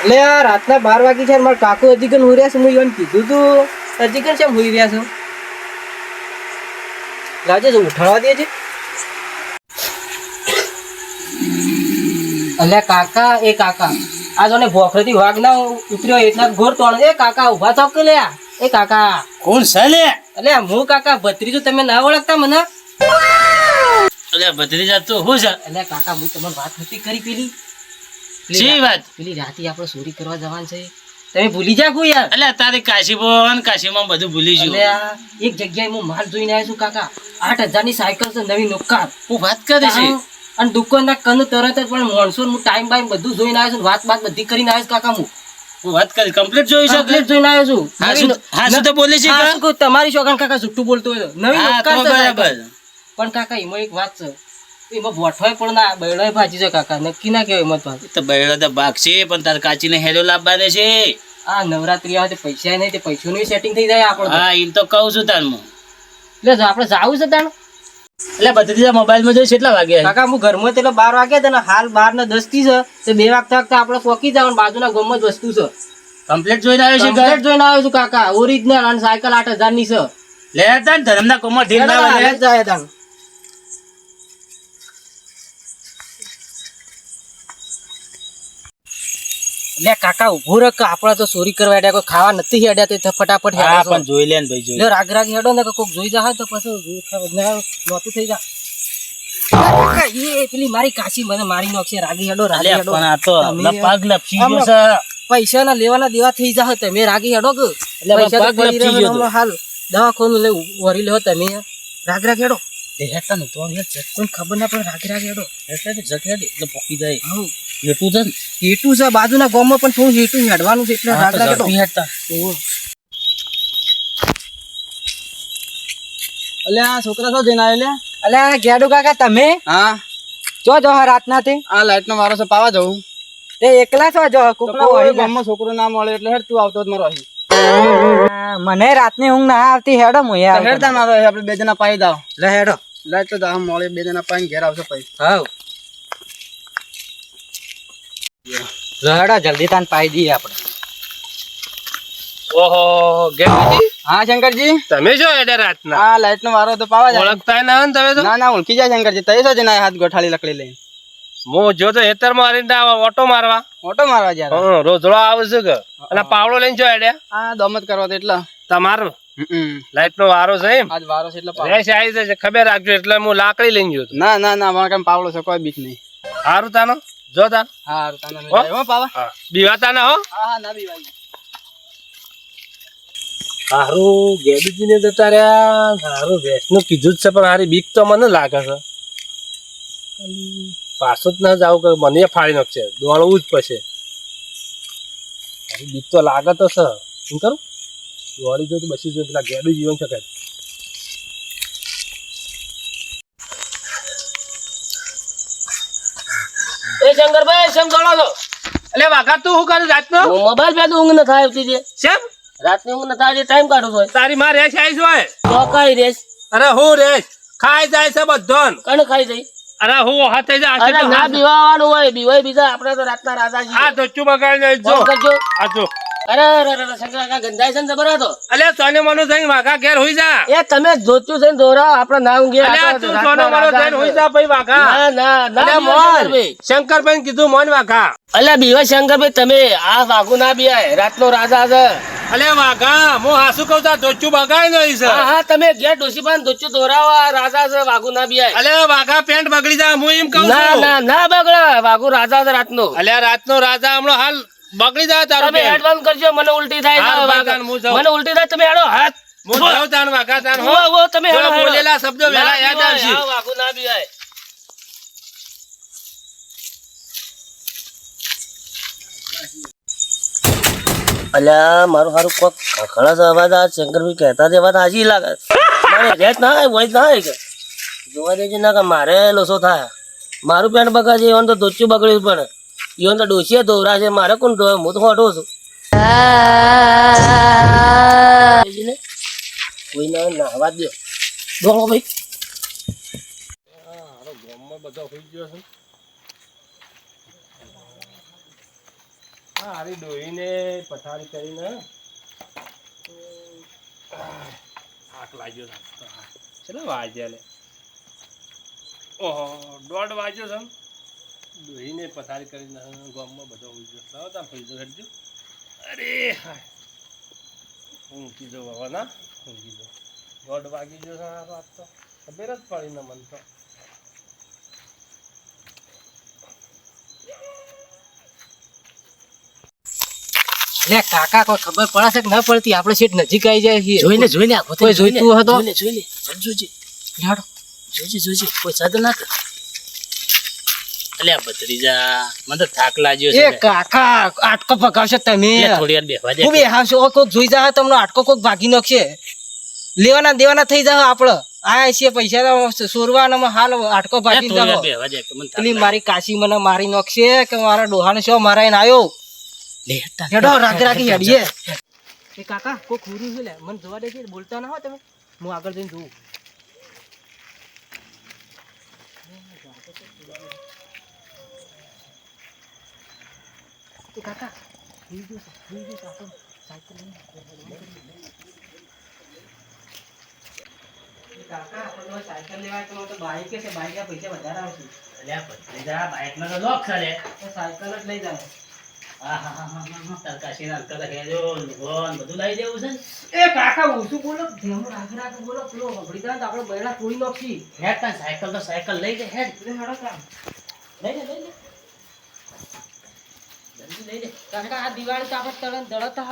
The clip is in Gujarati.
એટલે આ રાતના બાર વાગી છે મારા કાકુ હજી હોઈ રહ્યા છે હું ઈવન કીધું તું. હજી છે કેમ હુઈ રહ્યા છું? લાજે ઉઠાડવા દે છે અલ્યા કાકા એ કાકા આ જોને ભોખરેથી વાઘ ના ઉતર્યો એટલા ઘોર તોણ એ કાકા ઊભા થાવ કે લ્યા? એ કાકા. કોણ છે લે? એટલે હું કાકા ભત્રીજો તમે ના ઓળખતા મને? અલ્યા ભત્રીજા તું હું છે? એટલે કાકા હું તમને વાત નથી કરી પેલી. શી વાત. પેલી રાતે આપણે ચોરી કરવા જવાનું છે. તમે ભૂલી જા યાર. અલ્યા તારી કાશીબોન કાશીમાં બધું ભૂલી એટલે એક જગ્યાએ હું માલ જોઈને આવ્યો છું કાકા. આઠ હજારની સાયકલ છે નવી નોકાર. હું વાત કરે છે. અને દુકાનના કન તરત જ પણ માણસો હું ટાઈમ બાઈમ બધું જોઈને આવ્યો છું વાત બાત બધી કરીને આવ્યો છું કાકા હું. હું વાત કરી. કમ્પ્લીટ જોઈ છે જોઈને આવ્યો છું. હા, શું- તો બોલે છે તમારી શોખન કાકા જુઠ્ઠું બોલતો હોય નવી. બરાબર. પણ કાકા એમાં એક વાત છે. એમાં બોઠવાય પણ ના બૈડાય ભાજી છે કાકા નક્કી ના કહેવાય એમાં તો. તો બૈરો તો ભાગ પણ તાર કાચીને હેલો લાવવાને છે. આ નવરાત્રી આવે પૈસા નહીં તે પૈસાનું સેટિંગ થઈ જાય આપણે હા એમ તો કહું છું તાર એટલે આપણે જાવું છે તાણ? એટલે ભત્રીજા મોબાઈલમાં જોઈ કેટલા વાગ્યા કાકા હું ઘરમાં એટલે બાર વાગ્યા હતા ને હાલ બાર ને દસથી છે તે બે વાગતા વાગતા આપણે પોકી જાવ બાજુના ગામમાં જ વસ્તુ છે. કમ્પ્લેટ જોઈને આવ્યો છે ઘરે? જોઈને આવ્યો છું કાકા ઓરિજિનલ અને સાયકલ આઠ હજારની છે. લે તા ધરમના કોમમાં ઢીલ ના જાય. લે કાકા ઊભો રહ કે આપણા તો ચોરી કરવા હેડ્યા કોઈ ખાવા નથી હેડ્યા તો ફટાફટ હા પણ જોઈ લે ને ભાઈ જોઈ. રાગ રાગ હેડો ને કે કોક જોઈ જા તો પછી નહોતું થઈ જા. એ પેલી મારી કાશી મને મારી નાખશે રાગી હેડો રાગી હેડો. પણ આ તો તમે- પગ લપસી ગયો છે પૈસા ના લેવાના દેવા થઈ જાય તમે રાગી હેડો કે. એટલે પૈસા તો લપસી ગયો હાલ દવાખાનું લે વરી લેવો તમે રાગ રાગ હેડો. લે હેતા તો ખબર ના પડે રાગી રાગ હેડો. એટલે ને જગ હેડે એટલે પોકી જાય. હઉ. એટલું છે ને? છે બાજુના ગામમાં પણ થોડું હેટું હેડવાનું છે એટલે હા, તો હેડતા. ઓહો. અલ્યા છોકરા શું જઈને આવેલા? અલે ગેડુ કાકા તમે? હા. જો જો રાતના તે આ લાઈટ નો મારો છે પાવા જવું. તે એકલા છો જો તો હોય ગામમાં છોકરો ના મળે એટલે હેડ તું આવતો જ મારો અહીં. મને રાતની ઊંઘ ના આવતી હેડો હું યાર હેડતા મારો આપણે બે જણા પાઈ દાવ લે હેડો. લાઈટ તો દાવ મળે બે જણા પાઈને ઘેર આવશે પછી. હાવ હેડો જલ્દી તાન પાઈ દઈએ આપણે. ઓહો ગેમજી હા શંકરજી? તમે જો એટલે રાતના? આ લાઈટ નો મારો તો પાવા જાય. ઓળખતા ના ને તમે તો? ના ના ઓળખી જાય શંકરજી. તઈ તો જના હાથ ગોઠાળી લકડી લઈને? હું જો તો હેતર મારીને આવા ઓટો મારવા. ઓટો મારવા જયારે હા રોજડો આવે છે કે? અને પાવડો લઈને જો એટલે હા દમત કરવા તો એટલા. તમારો. લાઈટ નો વારો છે એમ. આજ વારો છે એટલે રેસ આવી છે ખબર રાખજો એટલે હું લાકડી લઈને જો ના ના ના મારા કામ પાવડો છે કોઈ બીક નહીં. સારું તાનો. જો તાન. હા? હારું, હો? પાવા? બીવાતા ના હો? હા હા ના બી ભાઈ સારું જતા રહ્યા સારું રેસ કીધું જ છે પણ હારી બીક તો મને લાગે છે. પાછું જ ના જાવ કે મને ફાળી નાખશે. દોડવું જ પડશે. હારી બીક તો લાગે તો છે. શું કરું? દોડી જો તો બસી જો પેલા ગેડું જીવન શકે એ શેમ દોડો છો. એટલે વાઘા તું શું કરે રાતનો? મોબાઈલ પે ઊંઘ ન થાય આવતી છે શેમ? રાતની ઊંઘ ન થાય ટાઈમ કાઢો છો. તારી માં રેસ આવી હોય તો કઈ રેસ? અરે હું રેસ? ખાઈ જાય છે બધો કણ ખાઈ જાય? અરે હું હાથે જાય અરે ના બીવાવાનું હોય બીવાય બીજા આપણે તો રાતના રાજા છીએ. આ તો ચું બગાડી જો. આ જો. અરે અરે અરે શંકર કાકા ગંધાય છે ને જબર હતો અલે સોને મનો થઈને વાઘા ઘેર હોઈ જા. એ તમે જોત્યું છે ને દોરા આપણે ના ઊંઘીએ અલે તું સોનો મનો થઈને હોઈ જા ભાઈ વાઘા. ના ના ના મોન શંકરભાઈ. શંકરભાઈ કીધું મોન વાઘા. અલે બીવા શંકરભાઈ તમે આ વાઘુ ના બીવાય રાતનો રાજા છે. અલે વાઘા હું હાસુ કહું તા ધોચું બગાડી નહીં છે. હા હા તમે ઘેર ડોસી પાન દોચ્યું દોરાવા રાજા છે વાઘુ ના બીવાય અલે વાઘા પેન્ટ બગડી જા હું એમ કહું ના ના ના બગડા વાઘુ રાજા છે રાતનો. અલે રાતનો રાજા હમણાં હાલ બગડી જાય તારું તમે એડવાન્સ કરજો મને ઉલટી થાય હું. મને ઉલટી થાય તમે હેડો હાથ હું જાઉં તાન વાઘા તાન હો વો, તમે હેડો, હેડો. બોલેલા શબ્દો વેલા યાદ આવશે હા, વાઘુ ના બીવાય. અલ્યા મારું સારું કોક ખખડાસ અવાજ આ શંકરભાઈ કહેતા તે તો હાજી લાગે. મારે રેત ના હોય વોઇસ ના હોય કે? જોવા દેજે ના કે મારે લોસો થાય. મારું પેન્ટ બગાડે છે તો બગડ્યું પણ. ઈવન તો ડોસીએ ધોરા મારે કોણ ધોવે? હું તો હોટો છું. દેજે કોઈ ના નાહવા દો બોલો ભાઈ. હા હારી ડોહીને પથારી કરીને થાક લાગ્યો છે. ચલો વાગ્યા લે? ઓહો દોઢ વાગ્યો છે ને. ડોહીને પથારી કરીને ગામમાં બધો ઉજ્યો લાવો પૈસો હેડજો. અરે હા ઊંઘી જાઉં હવે ના? ઊંઘી જાઉં. દોઢ વાગી ગયો આ વાત તો. ખબર જ પડી ને મન તો. લે કાકા કોઈ ખબર પડે છે કે ન પડતી? આપણે સીટ નજીક આવી જાય છે જોઈને જોઈને આખો કોઈ જોઈતું હતો તો? જોઈને જોઈને. જોજે. જોજે જોજે. કોઈ સાધન ના કર. અલ્યા ભત્રીજા મને થાક લાગ્યો છે એ કાકા આટકો પકાવશો તમે. થોડી વાર બેહવા દે હું બે ઓ કોક જોઈ જાય તમને આટકો કોક ભાગી નાખશે. લેવાના દેવાના થઈ જાય આપડે. આ છે પૈસા સોરવાના હાલ આટકો ભાગી જાવ દે પેલી મારી કાશી મને મારી નાખશે કે મારા ડોહાને શો મારાઈને આવ્યો. હેડો રાગે રાગે હેડીએ. એ કાકા કોઈ ખુરું છે લે. મને જોવા દેજે બોલતા ના હો તમે. હું આગળ જઈને જોઉં. એ કાકા ભૂલી ગયો છે, ભૂલી ગયો છે, આપણને સાયકલ લઈને કાકા આપણને સાયકલ લેવા તો તો બાઈક છે બાઈક પૈસા વધારે આવશે અલ્યા ભત્રીજા બાઈકનો તો લોક તો સાયકલ જ લઈ તાન સાયકલ તો સાયકલ લઈ જાય લઈ લે લઈ લે. જલ્દી લઈ લે. કાકા આ દિવાળી તો